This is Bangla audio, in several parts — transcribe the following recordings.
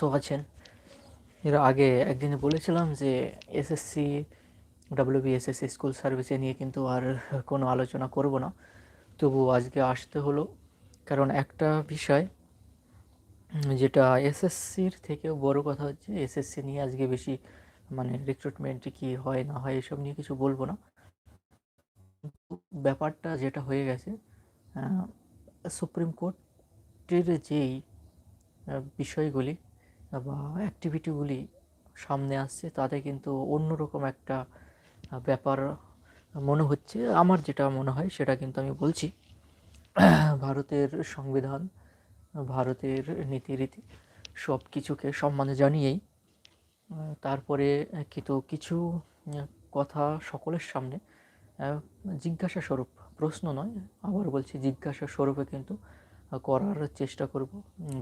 সুস্থ আছেন? এর আগে একদিন বলেছিলাম যে এসএসসি ডাব্লিউবিএসএসসি স্কুল সার্ভিসে নিয়ে কিন্তু আর কোনো আলোচনা করব না। তবু আজকে আসতে হলো। কারণ একটা বিষয়, যেটা এসএসসির থেকেও বড় কথা হচ্ছে এসএসসি নিয়ে আজকে বেশি মানে রিক্রুটমেন্ট কি হয়, না হয়, এসব নিয়ে কিছু বলব না। ব্যাপারটা যেটা হয়ে গেছে সুপ্রিম কোর্টের যেই বিষয়গুলি বা অ্যাক্টিভিটিগুলি সামনে আসছে, তাতে কিন্তু অন্যরকম একটা ব্যাপার মনে হচ্ছে। আমার যেটা মনে হয় সেটা কিন্তু আমি বলছি। ভারতের সংবিধান, ভারতের নীতিরীতি সব কিছুকে সম্মানে জানিয়েই তারপরে কিন্তু কিছু কথা সকলের সামনে জিজ্ঞাসা স্বরূপ, প্রশ্ন নয়, আবার বলছি জিজ্ঞাসা স্বরূপে কিন্তু করার চেষ্টা করব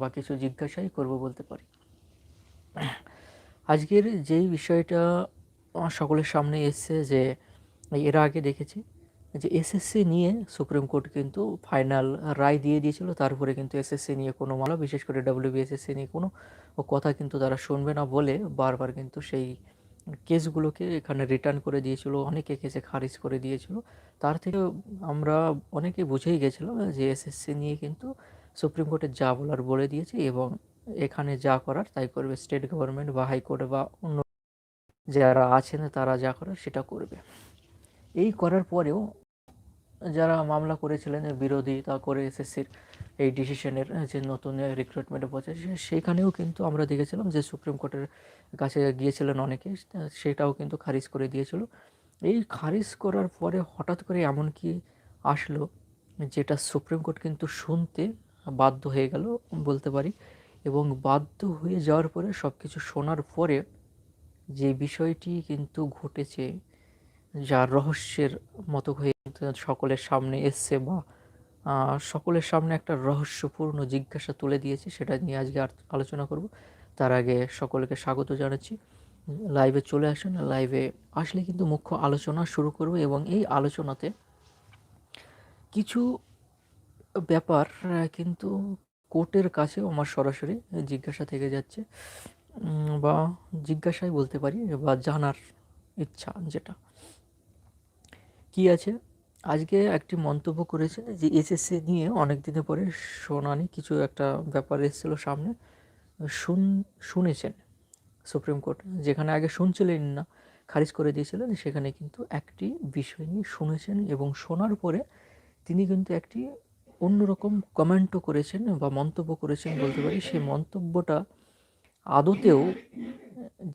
বা কিছু জিজ্ঞাসাই করব বলতে পারি। আজকের যেই বিষয়টা সকলের সামনে এসছে যে, এর আগে দেখেছি যে এসএসসি নিয়ে সুপ্রিম কোর্ট কিন্তু ফাইনাল রায় দিয়ে দিয়েছিল, তারপরে কিন্তু এসএসসি নিয়ে কোনো মালা বিশেষ করে ডাব্লিউবিএসএসসি নিয়ে কোনো কথা কিন্তু তারা শুনবে না বলে বারবার কিন্তু সেই কেসগুলোকে এখানে রিটার্ন করে দিয়েছিল, অনেকে কেসে খারিজ করে দিয়েছিল। তার থেকে আমরা অনেকে বুঝেই গেছিলাম যে এসএসসি নিয়ে কিন্তু সুপ্রিম কোর্টে যা বলার বলে দিয়েছে এবং এখানে যা করার তাই করবে। স্টেট গভর্নমেন্ট বা হাইকোর্ট বা অন্য যারা আছেন তারা যা করার সেটা করবে। এই করার পরেও যারা মামলা করেছিলেন বিরোধিতা করে এসএসসির এই ডিসিশনের যে নতুন রিক্রুটমেন্ট প্রসেস সেখানেও কিন্তু আমরা দেখেছিলাম যে সুপ্রিম কোর্টের কাছে গিয়েছিলেন অনেকে, সেটাও কিন্তু খারিজ করে দিয়েছিল। এই খারিজ করার পরে হঠাৎ করে এমন কি আসলো যেটা সুপ্রিম কোর্ট কিন্তু শুনতে বাধ্য হয়ে গেল বলতে পারি। এবং বাধ্য হয়ে যাওয়ার পরে সব কিছু শোনার পরে যে বিষয়টি কিন্তু ঘটেছে যা রহস্যের মতো হয়ে সকলের সামনে এসছে বা সকলের সামনে একটা রহস্যপূর্ণ জিজ্ঞাসা তুলে দিয়েছে, সেটা নিয়ে আজকে আলোচনা করব। তার আগে সকলকে স্বাগত জানাচ্ছি। লাইভে চলে আসেন, লাইভে আসলে কিন্তু মুখ্য আলোচনা শুরু করব এবং এই আলোচনাতে কিছু ব্যাপার কিন্তু কোর্টের কাছেও আমার সরাসরি জিজ্ঞাসা থেকে যাচ্ছে বা জিজ্ঞাসাই বলতে পারি, বা জানার ইচ্ছা যেটা। কি আছে? আজকে একটি মন্তব্য করেছেন যে এসএসসি নিয়ে অনেক দিনের পরে শোনানি, কিছু একটা ব্যাপার এসেছিল সামনে, শুন, শুনেছেন সুপ্রিম কোর্ট। যেখানে আগে শুনছিলেন না, খারিজ করে দিয়েছিলেন, সেখানে কিন্তু একটি বিষয় নিয়ে শুনেছেন এবং শোনার পরে তিনি কিন্তু একটি অন্যরকম কমেন্টও করেছেন বা মন্তব্য করেছেন বলতে পারি। সেই মন্তব্যটা আদতেও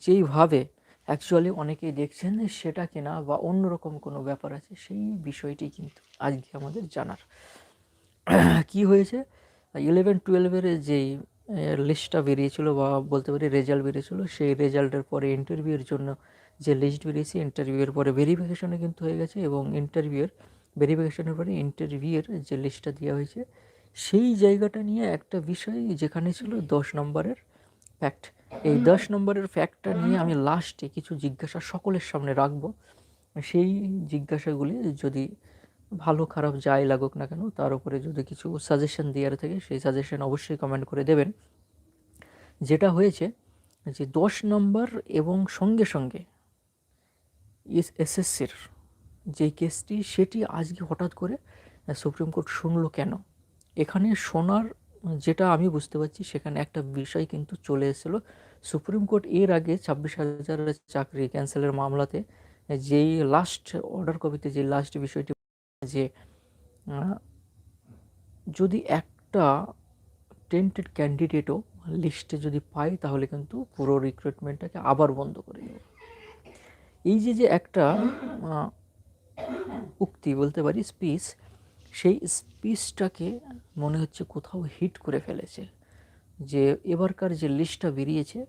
যেইভাবে অ্যাকচুয়ালি অনেকেই দেখছেন সেটা কিনা বা অন্যরকম কোনো ব্যাপার আছে, সেই বিষয়টি কিন্তু আজকে আমাদের জানার। কি হয়েছে? ইলেভেন টুয়েলভের যেই লিস্টটা বেরিয়েছিল বা বলতে পারি রেজাল্ট বেরিয়েছিল, সেই রেজাল্টের পরে ইন্টারভিউয়ের জন্য যে লিস্ট বেরিয়েছে ইন্টারভিউয়ের পরে ভেরিফিকেশনে কিন্তু হয়ে গেছে এবং ইন্টারভিউয়ের ভেরিফিকেশনের পরে ইন্টারভিউয়ের যে লিস্টটা দেওয়া হয়েছে সেই জায়গাটা নিয়ে একটা বিষয় যেখানে ছিল দশ নম্বরের ফ্যাক্ট এই দশ নম্বরের ফ্যাক্টটা নিয়ে আমি লাস্টে কিছু জিজ্ঞাসা সকলের সামনে রাখব। সেই জিজ্ঞাসাগুলি যদি ভালো খারাপ যাই লাগুক না কেন তার উপরে যদি কিছু সাজেশন দেওয়ার থাকে সেই সাজেশন অবশ্যই কমেন্ট করে দেবেন। যেটা হয়েছে যে দশ নম্বর এবং সঙ্গে সঙ্গে এসএসসির যে কেসটি, সেটি আজকে হঠাৎ করে সুপ্রিম কোর্ট শুনলো কেন? এখানে শোনার, যেটা আমি বুঝতে পারছি, সেখানে একটা বিষয় কিন্তু চলে এসেছিল। সুপ্রিম কোর্ট এর আগে ছাব্বিশ হাজারের চাকরি ক্যান্সেলের মামলাতে, যেই লাস্ট অর্ডার কপিতে যে লাস্ট বিষয়টি যে যদি একটা টেন্টেড ক্যান্ডিডেটও লিস্টে যদি পাই, তাহলে কিন্তু পুরো রিক্রুটমেন্টটাকে আবার বন্ধ করে দেবে। এই যে যে একটা উক্তি বলতে পারি স্পিচ সেই স্পিচটাকে মনে হচ্ছে কোথাও হিট করে ফেলেছে। যে এবারকার যে লিস্টটা বেরিয়েছে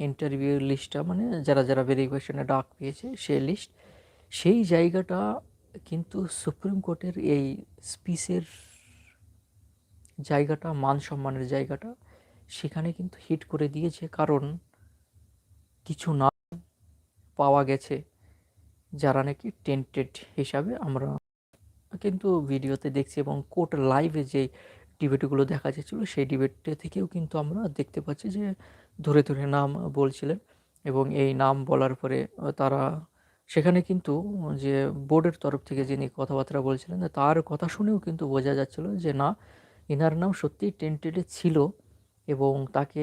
ইন্টারভিউ লিস্টটা মানে যারা যারা ভেরিফিকেশনে ডাক পেয়েছে, সেই লিস্ট সেই জায়গাটা কিন্তু সুপ্রিম কোর্টের এই স্পিচের জায়গাটা, মান সম্মানের জায়গাটা, সেখানে কিন্তু হিট করে দিয়েছে। কারণ কিছু না পাওয়া গেছে। যারা নাকি টেন্টেড হিসাবে আমরা কিন্তু ভিডিওতে দেখছি এবং কোর্ট লাইভে যে ডিবেটগুলো দেখা যাচ্ছিল, সেই ডিবেট থেকেও কিন্তু আমরা দেখতে পাচ্ছি যে ধরে ধরে নাম বলছিলেন এবং এই নাম বলার পরে তারা সেখানে কিন্তু যে বোর্ডের তরফ থেকে যিনি কথাবার্তা বলছিলেন, তার কথা শুনেও কিন্তু বোঝা যাচ্ছিল যে না, ইনার নাম সত্যিই টেন্টেডে ছিল। এবং তাকে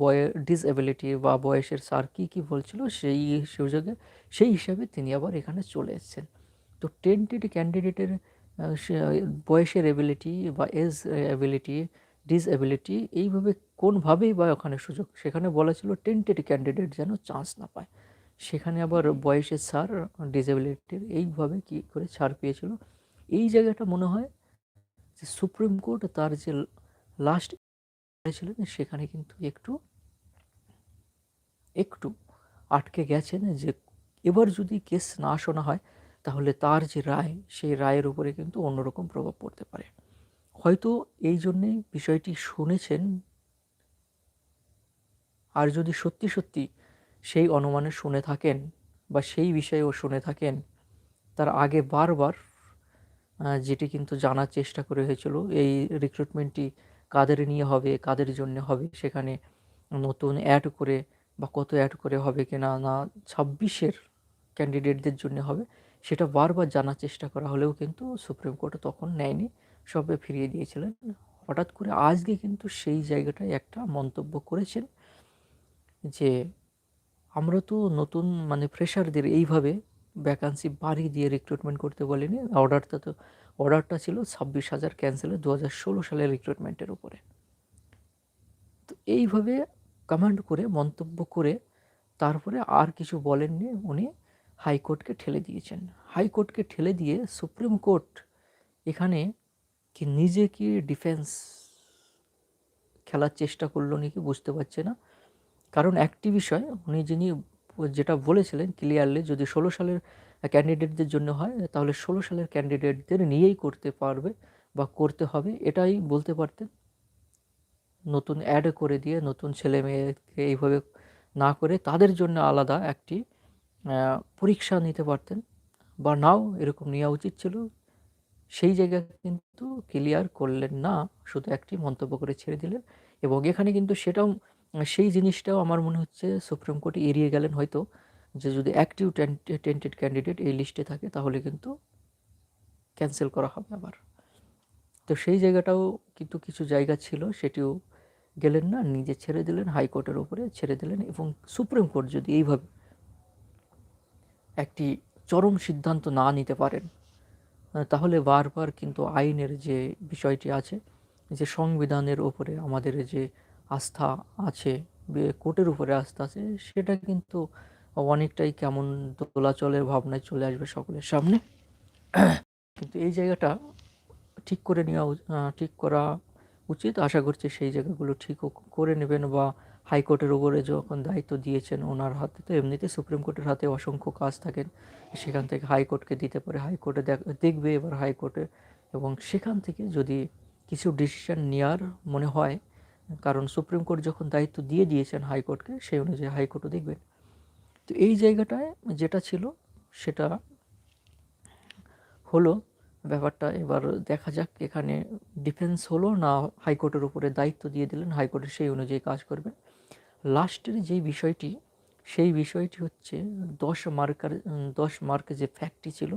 বয়ে ডিসএবিলিটি বা বয়সের স্যার কী কী বলছিল সেই সুযোগে, সেই হিসাবে তিনি আবার এখানে চলে এসেছেন। তো টেন্টেড ক্যান্ডিডেটের বয়সের এবিলিটি বা এজ এবিলিটি ডিসএবিলিটি এইভাবে কোনভাবেই বা ওখানে সুযোগ, সেখানে বলা ছিল টেন্টেড ক্যান্ডিডেট যেন চান্স না পায়। সেখানে আবার বয়সের ছাড় ডিসএবিলিটির এইভাবে কি করে ছাড় পেয়েছিল। এই জায়গাটা মনে হয় যে সুপ্রিম কোর্ট তার যে লাস্ট ছিলেন সেখানে কিন্তু একটু একটু আটকে গেছেন যে এবার যদি কেস না শোনা হয়, তাহলে তার যে রায়, সেই রায়ের উপরে কিন্তু অন্যরকম প্রভাব পড়তে পারে। হয়তো এই জন্যেই বিষয়টি শুনেছেন। আর যদি সত্যি সত্যি সেই অনুমানে শুনে থাকেন বা সেই বিষয়েও শুনে থাকেন, তার আগে বারবার যেটি কিন্তু জানার চেষ্টা করে হয়েছিল, এই রিক্রুটমেন্টটি কাদের নিয়ে হবে, কাদের জন্য হবে, সেখানে নতুন অ্যাড করে বা কত অ্যাড করে হবে কিনা না না ছাব্বিশের ক্যান্ডিডেটদের জন্য হবে, সেটা বারবার জানার চেষ্টা করা হলেও কিন্তু সুপ্রিম কোর্ট তখন নেয়নি, সবে ফিরিয়ে দিয়েছিলেন। হঠাৎ করে আজকে কিন্তু সেই জায়গাটায় একটা মন্তব্য করেছেন যে, আমরা তো নতুন মানে ফ্রেশারদের এইভাবে ভ্যাকান্সি বাড়িয়ে দিয়ে রিক্রুটমেন্ট করতে বলিনি অর্ডারটা তো অর্ডারটা ছিল ছাব্বিশ হাজার ক্যান্সেলে দু হাজার ষোলো সালের রিক্রুটমেন্টের উপরে। তো এইভাবে কমান্ড করে, মন্তব্য করে, তারপরে আর কিছু বলেননি উনি, হাইকোর্টকে ঠেলে দিয়েছেন। হাইকোর্টকে ঠেলে দিয়ে সুপ্রিম কোর্ট এখানে কি নিজে কি ডিফেন্স খেলার চেষ্টা করল নাকি বুঝতে পারছে না। কারণ একটি বিষয়, উনি যিনি যেটা বলেছিলেন ক্লিয়ারলি যদি ষোলো সালের ক্যান্ডিডেটদের জন্য হয়, তাহলে ষোলো সালের ক্যান্ডিডেটদের নিয়েই করতে পারবে বা করতে হবে, এটাই বলতে পারতেন নতুন অ্যাড করে দিয়ে, নতুন ছেলে মেয়েকে এইভাবে না করে তাদের জন্য আলাদা একটি পরীক্ষা নিতে পারতেন বা নাও এরকম নেওয়া উচিত ছিল। সেই জায়গা কিন্তু ক্লিয়ার করলেন না, শুধু একটি মন্তব্য করে ছেড়ে দিলেন এবং এখানে কিন্তু সেটাও, সেই জিনিসটাও আমার মনে হচ্ছে সুপ্রিম কোর্টে এড়িয়ে গেলেন হয়তো। যে যদি অ্যাক্টিভ টেন্টেড ক্যান্ডিডেট এই লিস্টে থাকে, তাহলে কিন্তু ক্যান্সেল করা হবে আবার। তো সেই জায়গাটাও কিন্তু কিছু জায়গা ছিল, সেটিও গেলেন না, নিজে ছেড়ে দিলেন, হাইকোর্টের উপরে ছেড়ে দিলেন এবং সুপ্রিম কোর্ট যদি এইভাবে একটি চরম সিদ্ধান্ত না নিতে পারেন তাহলে বারবার কিন্তু আইনের যে বিষয়টি আছে, যে সংবিধানের ওপরে আমাদের যে আস্থা আছে কোর্টের উপরে আস্থা আছে, সেটা কিন্তু অনেকটাই কেমন দোলাচলের ভাবনায় চলে আসবে সকলের সামনে। কিন্তু এই জায়গাটা ঠিক করে নেওয়া ঠিক করা উচিত। আশা করছি সেই জায়গাগুলো ঠিক করে নেবেন বা হাইকোর্টের উপরে যখন দায়িত্ব দিয়েছেন ওনার হাতে তো এমনিতে সুপ্রিম কোর্টের হাতে অসংখ্য কাজ থাকেন। সেখান থেকে হাইকোর্টকে দিতে পারে। হাইকোর্টে দেখবে এবার হাইকোর্টে এবং সেখান থেকে যদি কিছু ডিসিশন নেওয়ার মনে হয়, কারণ সুপ্রিম কোর্ট যখন দায়িত্ব দিয়ে দিয়েছেন হাইকোর্টকে, সেই অনুযায়ী হাইকোর্টও দেখবেন। তো এই জায়গাটায় যেটা ছিল সেটা হলো ব্যাপারটা। এবার দেখা যাক এখানে ডিফেন্স হলো না হাইকোর্টের উপরে দায়িত্ব দিয়ে দিলেন, হাইকোর্টের সেই অনুযায়ী কাজ করবেন। লাস্টের যে বিষয়টি, সেই বিষয়টি হচ্ছে দশ মার্কার, দশ মার্কের যে ফ্যাক্টটি ছিল,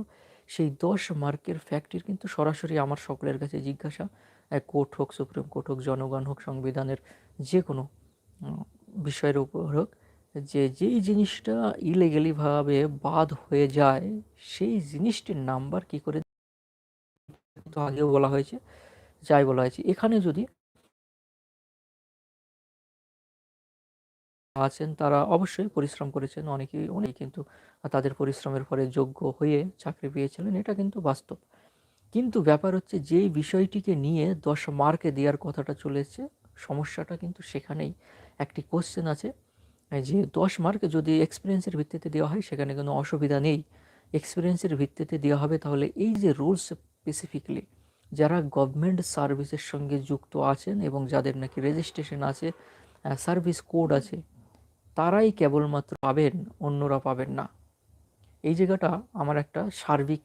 সেই দশ মার্কের ফ্যাক্টরির কিন্তু সরাসরি আমার সকলের কাছে জিজ্ঞাসা কোর্ট হোক, সুপ্রিম কোর্ট হোক, জনগণ হোক, সংবিধানের যে কোনো বিষয়ের উপর হোক যে যেই জিনিসটা ইলিগালিভাবে বাদ হয়ে যায়, সেই জিনিসটির নাম্বার কি করে তো আগেও বলা হয়েছে, যাই বলা হয়েছে। এখানে যদি আছেন, তারা অবশ্যই পরিশ্রম করেছেন। অনেকেই অনেক কিন্তু তাদের পরিশ্রমের পরে যোগ্য হয়ে চাকরি পেয়েছিলেন, এটা কিন্তু বাস্তব। কিন্তু ব্যাপার হচ্ছে, যেই বিষয়টিকে নিয়ে দশ মার্কে দেওয়ার কথাটা চলেছে সমস্যাটা কিন্তু সেখানেই। একটি কোশ্চেন আছে যে দশ মার্ক যদি এক্সপিরিয়েন্সের ভিত্তিতে দেওয়া হয়, সেখানে কোনো অসুবিধা নেই। এক্সপিরিয়েন্সের ভিত্তিতে দেওয়া হবে, তাহলে এই যে রুলস স্পেসিফিকলি যারা গভর্নমেন্ট সার্ভিসের সঙ্গে যুক্ত আছেন এবং যাদের নাকি রেজিস্ট্রেশন আছে সার্ভিস কোড আছে, তারাই কেবলমাত্র পাবেন, অন্যরা পাবেন না। এই জায়গাটা আমার একটা সার্বিক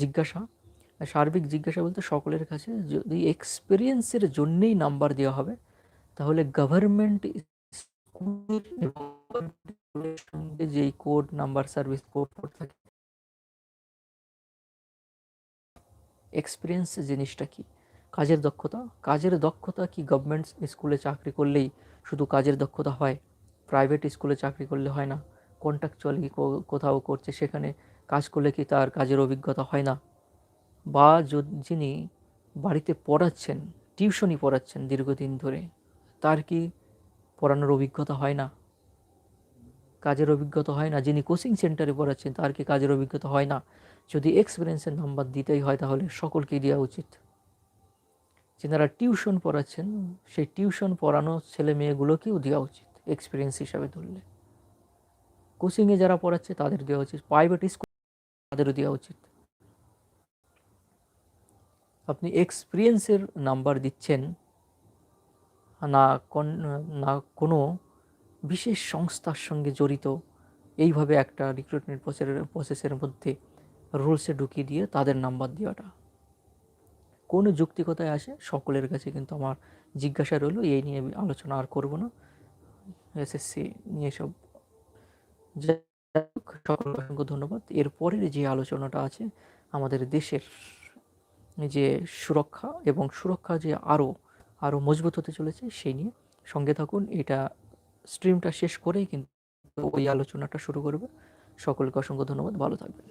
জিজ্ঞাসা। সার্বিক জিজ্ঞাসা বলতে সকলের কাছে যদি এক্সপিরিয়েন্সের জন্যেই নাম্বার দেওয়া হবে, তাহলে গভর্নমেন্ট সঙ্গে যেই কোড নাম্বার সার্ভিস কোড থাকে। এক্সপিরিয়েন্স জিনিসটা কি? কাজের দক্ষতা? কাজের দক্ষতা কি গভর্নমেন্ট স্কুলে চাকরি করলেই শুধু কাজের দক্ষতা হয়? প্রাইভেট স্কুলে চাকরি করলে হয় না। কন্ট্রাকচুয়ালি কোথাও করছে, সেখানে কাজ করলে কি তার কাজের অভিজ্ঞতা হয় না? বা যিনি বাড়িতে পড়াচ্ছেন টিউশনি পড়াচ্ছেন দীর্ঘদিন ধরে, তার কি পড়ানোর অভিজ্ঞতা হয় না। কাজের অভিজ্ঞতা হয় না। যিনি কোচিং সেন্টারে পড়াচ্ছেন, তার কি কাজের অভিজ্ঞতা হয় না? যদি এক্সপিরিয়েন্সের নাম্বার দিতেই হয়, তাহলে সকলকেই দেওয়া উচিত। যেনারা টিউশন পড়াচ্ছেন, সেই টিউশন পড়ানো ছেলে মেয়েগুলোকেও দেওয়া উচিত, এক্সপিরিয়েন্স হিসাবে ধরলে। কোচিংয়ে যারা পড়াচ্ছে, তাদের দেওয়া উচিত। প্রাইভেট স্কুল তাদেরও দেওয়া উচিত। আপনি এক্সপিরিয়েন্সের নাম্বার দিচ্ছেন না কোন, না কোনো বিশেষ সংস্থার সঙ্গে জড়িত, এইভাবে একটা রিক্রুটমেন্ট প্রসেসের প্রসেসের মধ্যে রুলসে ঢুকিয়ে দিয়ে তাদের নাম্বার দেওয়াটা। কোন যুক্তিকতায় আসে, সকলের কাছে কিন্তু আমার জিজ্ঞাসা রইল, এই নিয়ে আলোচনা আর করব না। এসএসসি নিয়ে সব সকল অসংখ্য ধন্যবাদ। এরপরের যে আলোচনাটা আছে, আমাদের দেশের যে সুরক্ষা এবং সুরক্ষা যে আরও আরও মজবুত হতে চলেছে, সেই নিয়ে। সঙ্গে থাকুন, এটা স্ট্রিমটা শেষ করেই কিন্তু ওই আলোচনাটা শুরু করবে। সকলকে অসংখ্য ধন্যবাদ, ভালো থাকবেন।